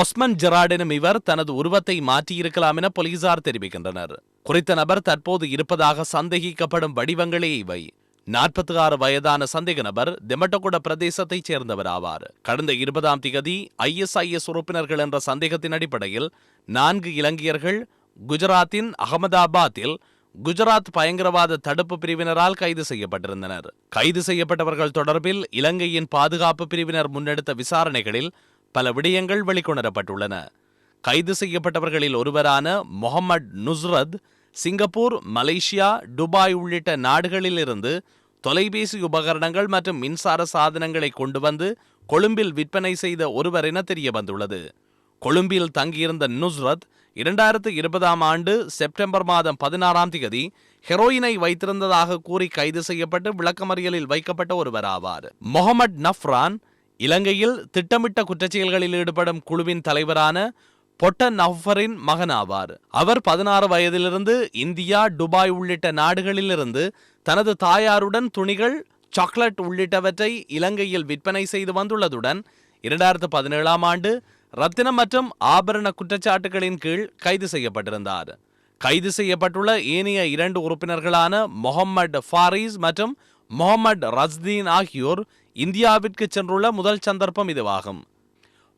Osman Gerard எனும் இவர் தனது உருவத்தை மாற்றியிருக்கலாம் என போலீசார் தெரிவிக்கின்றனர். குறித்த நபர் தற்போது இருப்பதாக சந்தேகிக்கப்படும் வடிவங்களே இவை. நாற்பத்தி ஆறு வயதான சந்தேக நபர் தெமட்டகுட பிரதேசத்தைச் சேர்ந்தவர் ஆவார் கடந்த இருபதாம் திகதி ஐஎஸ்ஐஎஸ் உறுப்பினர்கள் என்ற சந்தேகத்தின் அடிப்படையில் நான்கு இலங்கையர்கள் குஜராத்தின் அகமதாபாத்தில் குஜராத் பயங்கரவாத தடுப்பு பிரிவினரால் கைது செய்யப்பட்டிருந்தனர். கைது செய்யப்பட்டவர்கள் தொடர்பில் இலங்கையின் பாதுகாப்பு பிரிவினர் முன்னெடுத்த விசாரணைகளில் பல விடயங்கள் வெளிக்கொணரப்பட்டுள்ளன. கைது செய்யப்பட்டவர்களில் ஒருவரான Mohammed Nusrat Singapore Malaysia Dubai உள்ளிட்ட நாடுகளிலிருந்து தொலைபேசி உபகரணங்கள் மற்றும் மின்சார சாதனங்களை கொண்டு வந்து கொழும்பில் விற்பனை செய்த ஒருவர் என தெரிய வந்துள்ளது கொழும்பில் தங்கியிருந்த நுஸ்ரத் இரண்டாயிரத்து இருபதாம் ஆண்டு செப்டம்பர் மாதம் பதினாறாம் தேதி ஹெரோயினை வைத்திருந்ததாக கூறி கைது செய்யப்பட்டு விளக்கமறியலில் வைக்கப்பட்ட ஒருவர் ஆவார் முகமது நஃப்ரான் இலங்கையில் திட்டமிட்ட குற்றச்செயல்களில் ஈடுபடும் குழுவின் தலைவரான பொட்ட நஃபரின் மகன் ஆவார் அவர் பதினாறு வயதிலிருந்து இந்தியா டுபாய் உள்ளிட்ட நாடுகளிலிருந்து தனது தாயாருடன் துணிகள் சாக்லேட் உள்ளிட்டவற்றை இலங்கையில் விற்பனை செய்து வந்துள்ளதுடன் இரண்டாயிரத்து பதினேழாம் ஆண்டு ரத்தினம் மற்றும் ஆபரண குற்றச்சாட்டுகளின் கீழ் கைது செய்யப்பட்டிருந்தார். கைது செய்யப்பட்டுள்ள ஏனைய இரண்டு உறுப்பினர்களான முகமது ஃபாரிஸ் மற்றும் முகமது ரஸ்தீன் ஆகியோர் இந்தியாவிற்கு சென்றுள்ள முதல் சந்தர்ப்பம் இதுவாகும்.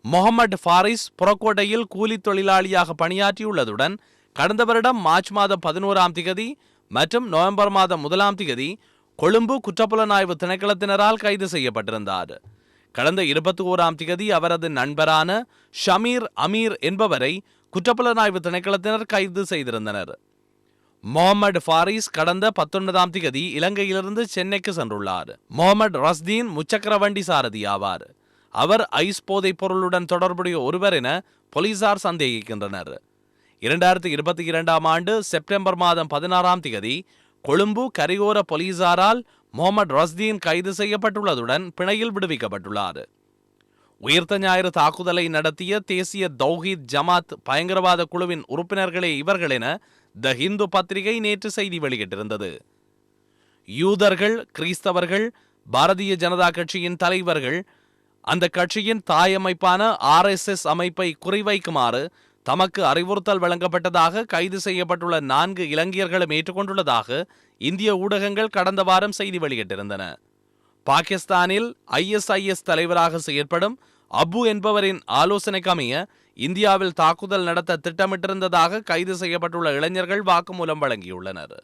முகமது ஃபாரிஸ் புறக்கோட்டையில் கூலித் தொழிலாளியாக பணியாற்றியுள்ளதுடன் கடந்த வருடம் மார்ச் மாதம் பதினோராம் திகதி மற்றும் நவம்பர் மாதம் முதலாம் திகதி கொழும்பு குற்றப்புலனாய்வு திணைக்களத்தினரால் கைது செய்யப்பட்டிருந்தார். கடந்த இருபத்தி ஓராம் திகதி அவரது நண்பரான ஷமீர் அமீர் என்பவரை குற்றப்புலனாய்வு திணைக்களத்தினர் கைது செய்திருந்தனர். முகமது ஃபாரிஸ் கடந்த பத்தொன்பதாம் திகதி இலங்கையிலிருந்து சென்னைக்கு சென்றுள்ளார். முகமது ரஸ்தீன் முச்சக்கர வண்டி சாரதி ஆவார். அவர் ஐஸ் போதைப் பொருளுடன் தொடர்புடைய ஒருவர் என போலீசார் சந்தேகிக்கின்றனர். இரண்டாயிரத்தி இருபத்தி இரண்டாம் ஆண்டு செப்டம்பர் மாதம் பதினாறாம் திகதி கொழும்பு கரையோர போலீசாரால் முகமது ரஸ்தீன் கைது செய்யப்பட்டுள்ளதுடன் பிணையில் விடுவிக்கப்பட்டுள்ளார். உயிர்த்த ஞாயிறு தாக்குதலை நடத்திய தேசிய தௌஹீத் ஜமாத் பயங்கரவாத குழுவின் உறுப்பினர்களே இவர்கள் என த ஹிந்து பத்திரிகை நேற்று செய்தி வெளியிட்டிருந்தது. யூதர்கள் கிறிஸ்தவர்கள் பாரதிய ஜனதா கட்சியின் தலைவர்கள் அந்த கட்சியின் தாய் அமைப்பான ஆர்எஸ்எஸ் அமைப்பை குறிவைக்குமாறு தமக்கு அறிவுறுத்தல் வழங்கப்பட்டதாக கைது செய்யப்பட்டுள்ள நான்கு இலங்கையர்களும் ஏற்றுக்கொண்டுள்ளதாக இந்திய ஊடகங்கள் கடந்த வாரம் செய்தி வெளியிட்டிருந்தன. பாகிஸ்தானில் ஐஎஸ்ஐஎஸ் தலைவராக செயற்படும் அபு என்பவரின் ஆலோசனைக்கமைய இந்தியாவில் தாக்குதல் நடத்த திட்டமிட்டிருந்ததாக கைது செய்யப்பட்டுள்ள இளைஞர்கள் வாக்குமூலம் வழங்கியுள்ளனர்.